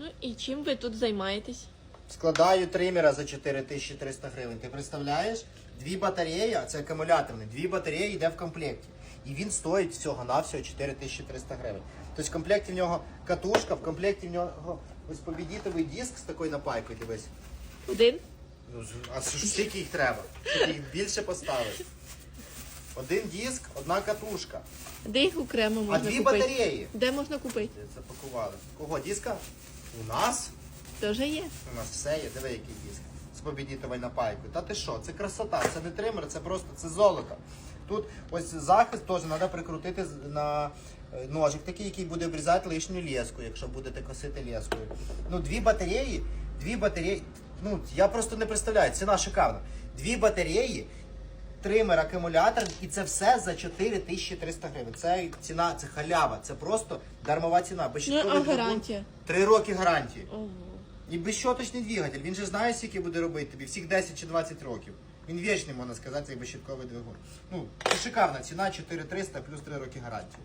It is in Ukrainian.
Ну і чим ви тут займаєтесь? Складаю тримера за 4300 гривень. Ти представляєш? Дві батареї, це акумуляторний, дві батареї йде в комплекті. І він стоїть всього на всього 4300 гривень. Тобто в комплекті в нього катушка, в комплекті в нього ось побідітовий диск з такою напайкою, дивись. Один? Ну, а ж скільки їх треба? Щоб їх більше поставити. Один диск, одна катушка. Де їх окремо А дві купити? батареї. Де можна купити? Запакували. Кого диска? У нас? Теж є. У нас все є, диви який диск. З побідітовою напайкою. Та ти що? Це красота, це не тример, це просто це золото. Тут ось захист теж треба прикрутити з- на е, ножик такий, який буде обрізати лишню леску, якщо будете косити лескою. Ну, дві батареї, дві батареї. Ну, я просто не представляю, ціна шикарна. Дві батареї, тример, акумулятор, і це все за 4300 гривень. Це ціна, це халява, це просто дармова ціна. Ну, Безщітковий а двигун, гарантія? Три роки гарантії. Ого. І безщоточний двигатель. Він же знає, скільки буде робити тобі, всіх 10 чи 20 років. Він вічний, можна сказати, цей безщітковий двигун. Ну, це шикарна ціна 4300 плюс 3 роки гарантії.